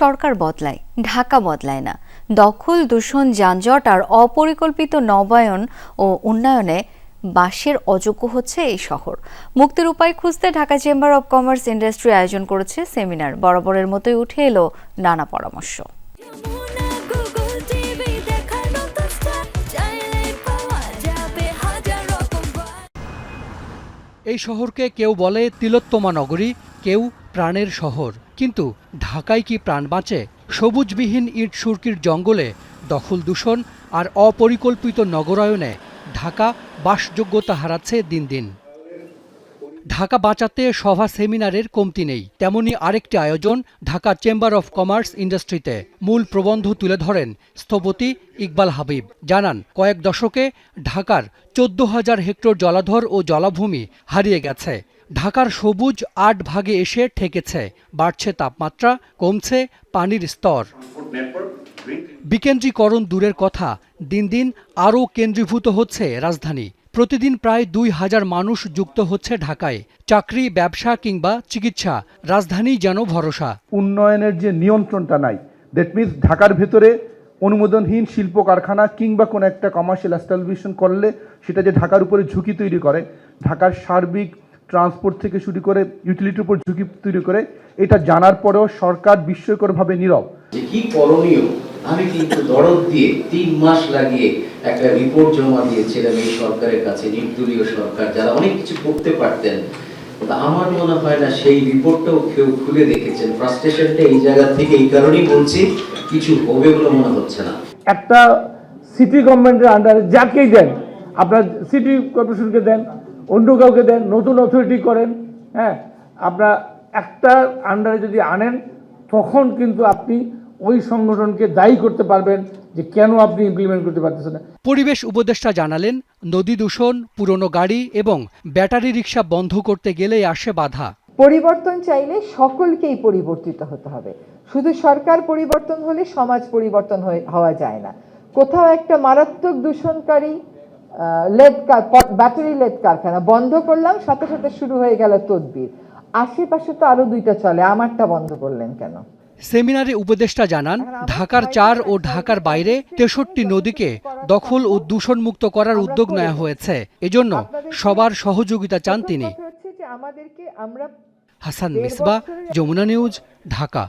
সরকার বদলায় ঢাকা বদলায় না। দখল দূষণ যানজট আর অপরিকল্পিত নবায়ন ও উন্নয়নে বাসের অযোগ্য হচ্ছে এই শহর। মুক্তির উপায় খুঁজতে Dhaka chamber of commerce industry আয়োজন করেছে সেমিনার। বরাবরের মতোই উঠে এলো নানা পরামর্শ। এই শহরকে কেউ বলে তিলোত্তমা নগরী কেউ প্রাণের শহর। কিন্তু ঢাকায় কি প্রাণ বাঁচে? সবুজবিহীন ইট সুরকির জঙ্গলে দখল দূষণ আর অপরিকল্পিত নগরায়নে ঢাকা বাসযোগ্যতা হারাচ্ছে দিন দিন। ঢাকা বাঁচাতে সভা সেমিনারের কমতি নেই। তেমনি আরেকটি আয়োজন ঢাকা চেম্বার অফ কমার্স ইন্ডাস্ট্রিতে মূল প্রবন্ধ তুলে ধরেন স্থপতি ইকবাল হাবিব। জানান, কয়েক দশকে ঢাকার চোদ্দ হাজার হেক্টর জলাধর ও জলাভূমি হারিয়ে গেছে। ঢাকার সবুজ আট ভাগে এসে ঠেকেছে, বাড়ছে তাপমাত্রা, কমছে পানির স্তর। বিকেন্দ্রীকরণ দূরের কথা, দিন দিন আরও কেন্দ্রীভূত হচ্ছে রাজধানী। প্রতিদিন প্রায় দুই হাজার মানুষ যুক্ত হচ্ছে ঢাকায়, চাকরি, ব্যবসা কিংবা চিকিৎসা। রাজধানী যেন ভরসা। উন্নয়নের যে নিয়ন্ত্রণটা নাই দ্যাট মিনস ঢাকার ভেতরে অনুমোদনহীন শিল্প কারখানা কিংবা কোনো একটা কমার্শিয়াল এস্টাবলিশন করলে সেটা যে ঢাকার উপরে ঝুঁকি তৈরি করে, ঢাকার সার্বিক ট্রান্সপোর্ট থেকে শুরু করে ইউটিলিটির উপর ঝুঁকি তৈরি করে এটা জানার পরেও সরকার বিস্ময়করভাবে নীরব। যে কি করণীয়? আমি কিন্তু দরদ দিয়ে তিন মাস লাগিয়ে একটা রিপোর্ট জমা দিয়েছিলাম এই সরকারের কাছে নির্দলীয় সরকার যারা অনেক কিছু করতে পারতেন। আমার মনে হয় না সেই রিপোর্টটাও কেউ খুলে দেখেছেন। ফ্রাস্ট্রেশনটা এই জায়গা থেকে এই কারণেই বলছি কিছু হবে বলে মনে হচ্ছে না। একটা সিটি গভর্নমেন্টের আন্ডারে যাকেই দেন আপনার সিটি কর্পোরেশনকে দেন অন্য কাউকে দেন নতুন অথরিটি করেন হ্যাঁ আপনার একটা আন্ডারে যদি আনেন তখন কিন্তু আপনি ওই সংগঠনকে দায়ী করতে পারবেন যে কেন আপনি ইমপ্লিমেন্ট করতে পারতেছেন না। পরিবেশ উপদেষ্টা জানালেন নদী দূষণ পুরনো গাড়ি এবং ব্যাটারি রিক্সা বন্ধ করতে গেলেই আসে বাধা। পরিবর্তন চাইলে সকলকেই পরিবর্তিত হতে হবে। শুধু সরকার পরিবর্তন হলে সমাজ পরিবর্তন হয়ে- হওয়া যায় না। কোথাও একটা মারাত্মক দূষণকারী লেড ব্যাটারি লেড কারখানা বন্ধ করলাম সাথে সাথে শুরু হয়ে গেল তদবির। আশেপাশে তো আরও দুইটা চলে আমারটা বন্ধ করলেন কেন? সেমিনারে উপদেষ্টা জানান ঢাকার চার ও ঢাকার বাইরে তেষট্টি নদীকে দখল ও দূষণমুক্ত করার উদ্যোগ নেওয়া হয়েছে। এজন্য সবার সহযোগিতা চান তিনি। হাসান মিসবা যমুনা নিউজ ঢাকা।